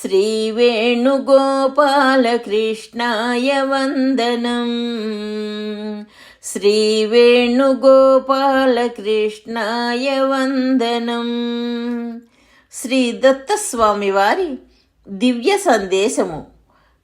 श्रीवेणुगोपालकृष्णाय वन्दनम् శ్రీవేణుగోపాలకృష్ణాయ వందనం శ్రీ దత్తస్వామి వారి దివ్య సందేశము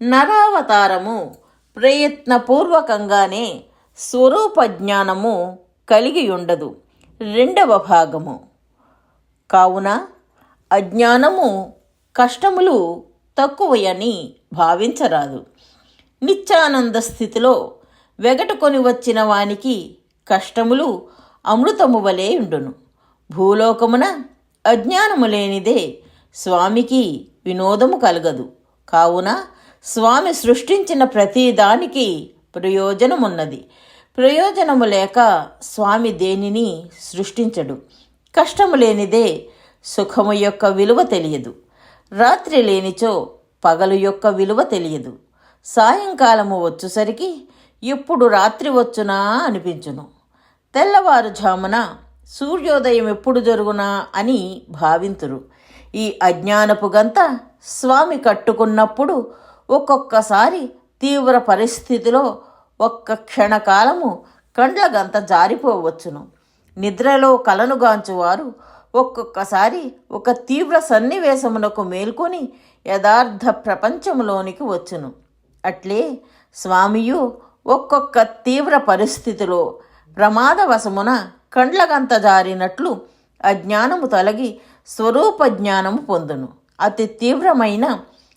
నరావతారము ప్రయత్నపూర్వకంగానే స్వరూప జ్ఞానము కలిగి ఉండదు రెండవ భాగము కావున అజ్ఞానము కష్టములు తక్కువయని భావించరాదు. నిత్యానంద స్థితిలో వెగటుకొని వచ్చిన వానికి కష్టములు అమృతము వలె ఉండును. భూలోకమున అజ్ఞానము లేనిదే స్వామికి వినోదము కలగదు. కావున స్వామి సృష్టించిన ప్రతిదానికి ప్రయోజనమున్నది. ప్రయోజనము లేక స్వామి దేనిని సృష్టించడు. కష్టము లేనిదే సుఖము యొక్క విలువ తెలియదు. రాత్రి లేనిచో పగలు యొక్క విలువ తెలియదు. సాయంకాలము వచ్చేసరికి ఎప్పుడు రాత్రి వచ్చునా అనిపించును. తెల్లవారుజామున సూర్యోదయం ఎప్పుడు జరుగునా అని భావింతురు. ఈ అజ్ఞానపు గంత స్వామి కట్టుకున్నప్పుడు ఒక్కొక్కసారి తీవ్ర పరిస్థితిలో ఒక్క క్షణకాలము కండ్ల గంత జారిపోవచ్చును. నిద్రలో కలనుగాంచువారు ఒక్కొక్కసారి ఒక తీవ్ర సన్నివేశమునకు మేల్కొని యథార్థ ప్రపంచంలోనికి వచ్చును. అట్లే స్వామియు ఒక్కొక్క తీవ్ర పరిస్థితిలో ప్రమాదవశమున కండ్లగంత జారినట్లు అజ్ఞానము తొలగి స్వరూప జ్ఞానము పొందును. అతి తీవ్రమైన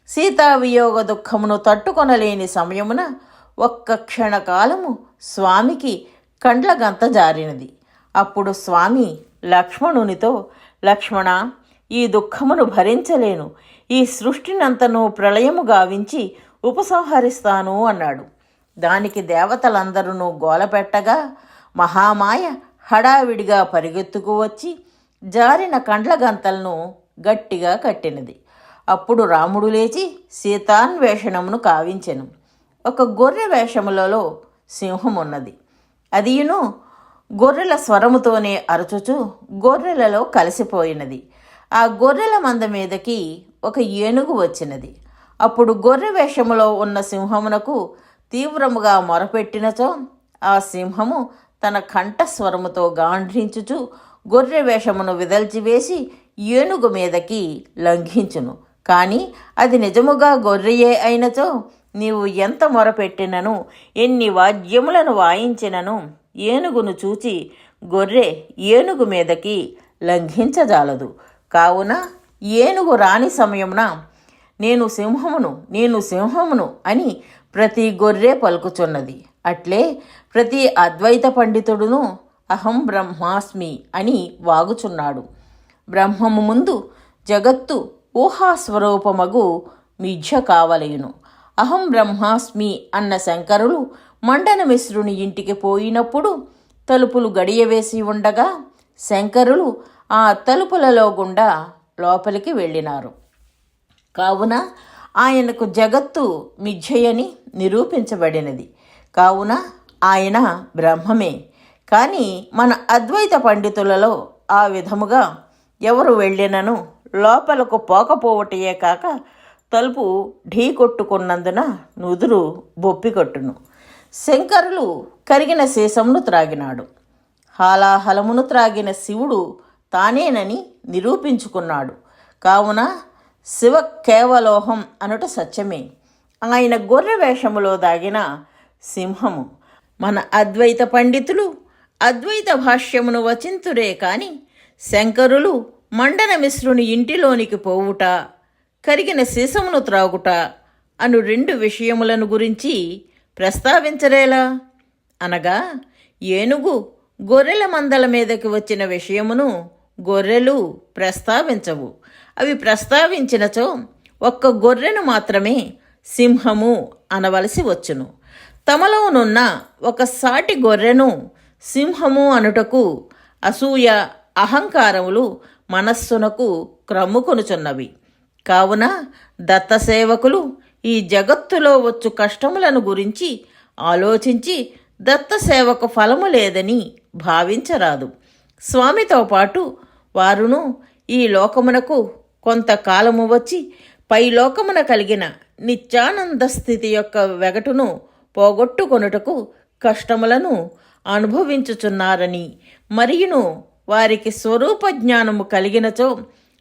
సీతావియోగ దుఃఖమును తట్టుకొనలేని సమయమున ఒక్క క్షణకాలము స్వామికి కండ్లగంత జారినది. అప్పుడు స్వామి లక్ష్మణునితో లక్ష్మణ ఈ దుఃఖమును భరించలేను. ఈ సృష్టినంతను ప్రళయము గావించి ఉపసంహరిస్తాను అన్నాడు. దానికి దేవతలందరూ గోలపెట్టగా మహామాయ హడావిడిగా పరిగెత్తుకు వచ్చి జారిన కండ్ల గంతలను గట్టిగా కట్టినది. అప్పుడు రాముడు లేచి సీతాన్వేషణమును కావించెను. ఒక గొర్రె వేషములలో సింహం ఉన్నది అదియును గొర్రెల స్వరముతోనే అరచుచు గొర్రెలలో కలిసిపోయినది. ఆ గొర్రెల మంద మీదకి ఒక ఏనుగు వచ్చినది. అప్పుడు గొర్రె వేషములో ఉన్న సింహమునకు తీవ్రముగా మొరపెట్టినచో ఆ సింహము తన కంఠస్వరముతో గాండ్రించుచు గొర్రె వేషమును విదల్చివేసి ఏనుగు మీదకి లంఘించును. కానీ అది నిజముగా గొర్రెయే అయినచో నీవు ఎంత మొరపెట్టినను ఎన్ని వాద్యములను వాయించినను ఏనుగును చూచి గొర్రె ఏనుగు మీదకి లంఘించజాలదు. కావున ఏనుగు రాని సమయమున నేను సింహమును నేను సింహమును అని ప్రతి గొర్రె పలుకుచున్నది. అట్లే ప్రతి అద్వైత పండితుడును అహం బ్రహ్మాస్మి అని వాగుచున్నాడు. బ్రహ్మము ముందు జగత్తు ఊహాస్వరూపమగు మిథ్య కావలేను. అహం బ్రహ్మాస్మి అన్న శంకరులు మండన మిశ్రుని ఇంటికి పోయినప్పుడు తలుపులు గడియవేసి ఉండగా శంకరులు ఆ తలుపులలో గుండా లోపలికి వెళ్ళినారు. కావున ఆయనకు జగత్తు మిథ్యయని నిరూపించబడినది. కావున ఆయన బ్రహ్మమే. కానీ మన అద్వైత పండితులలో ఆ విధముగా ఎవరు వెళ్ళినను లోపలకు పోకపోవటయే కాక తలుపు ఢీ కొట్టుకున్నందున నుదురు బొప్పికొట్టును శంకరులు కరిగిన శేషమును త్రాగినాడు. హాలాహలమును త్రాగిన శివుడు తానేనని నిరూపించుకున్నాడు. కావున శివ కేవలోహం అనుట సత్యమే. ఆయన గొర్రె వేషములో దాగిన సింహము. మన అద్వైత పండితులు అద్వైత భాష్యమును వచింతురే కాని శంకరులు మండన మిశ్రుని ఇంటిలోనికి పోవుట కరిగిన సీసమును త్రాగుట అను రెండు విషయములను గురించి ప్రస్తావించరేలా? అనగా ఏనుగు గొర్రెల మందల మీదకి వచ్చిన విషయమును గొర్రెలు ప్రస్తావించవు. అవి ప్రస్తావించినచో ఒక్క గొర్రెను మాత్రమే సింహము అనవలసి వచ్చును. తమలోనున్న ఒక సాటి గొర్రెను సింహము అనుటకు అసూయ అహంకారములు మనస్సునకు క్రమ్ముకొనుచున్నవి కావున దత్తసేవకులు ఈ జగత్తులో వచ్చు కష్టములను గురించి ఆలోచించి దత్తసేవకు ఫలము లేదని భావించరాదు. స్వామితో పాటు వారును ఈ లోకమునకు కొంతకాలము వచ్చి పై లోకమున కలిగిన నిత్యానంద స్థితి యొక్క వెగటును పోగొట్టుకొనుటకు కష్టములను అనుభవించుచున్నారని మరియును వారికి స్వరూప జ్ఞానము కలిగినచో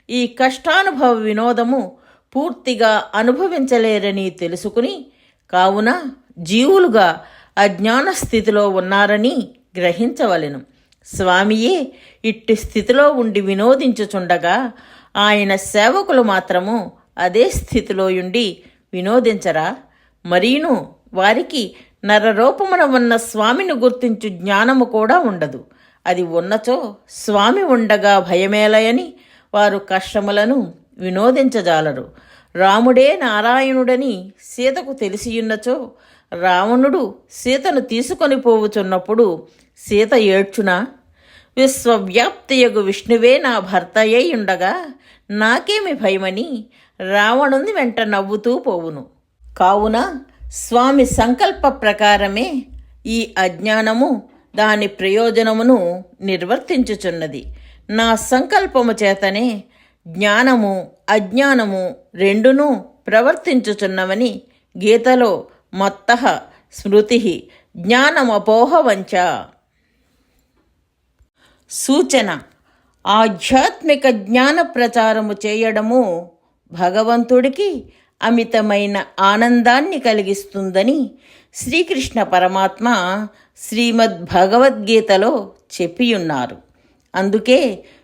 ఈ కష్టానుభవ వినోదము పూర్తిగా అనుభవించలేరని తెలుసుకుని కావున జీవులుగా అజ్ఞాన స్థితిలో ఉన్నారని గ్రహించవలెను. స్వామియే ఇట్టి స్థితిలో ఉండి వినోదించుచుండగా ఆయన సేవకులు మాత్రము అదే స్థితిలో ఉండి వినోదించరా? మరీను వారికి నరరూపమున ఉన్న స్వామిని గుర్తించు జ్ఞానము కూడా ఉండదు. అది ఉన్నచో స్వామి ఉండగా భయమేలయని వారు కష్టములను వినోదించజాలరు. రాముడే నారాయణుడని సీతకు తెలిసియున్నచో రావణుడు సీతను తీసుకొని పోవుచున్నప్పుడు సీత ఏడ్చునా? విశ్వవ్యాప్తియగు విష్ణువే నా భర్త ఉండగా నాకేమి భయమని రావణుని వెంట నవ్వుతూ పోవును. కావున స్వామి సంకల్ప ప్రకారమే ఈ అజ్ఞానము దాని ప్రయోజనమును నిర్వర్తించుచున్నది. నా సంకల్పము చేతనే జ్ఞానము అజ్ఞానము రెండును ప్రవర్తించుచున్నవని గీతలో మత్త స్మృతి జ్ఞానమపోహవంచ. సూచన ఆధ్యాత్మిక జ్ఞాన ప్రచారము చేయడము భగవంతుడికి అమితమైన ఆనందాన్ని కలిగిస్తుందని శ్రీకృష్ణ పరమాత్మ శ్రీమద్ భగవద్గీతలో చెప్పియున్నారు. అందుకే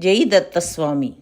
जय दत्तस्वामी।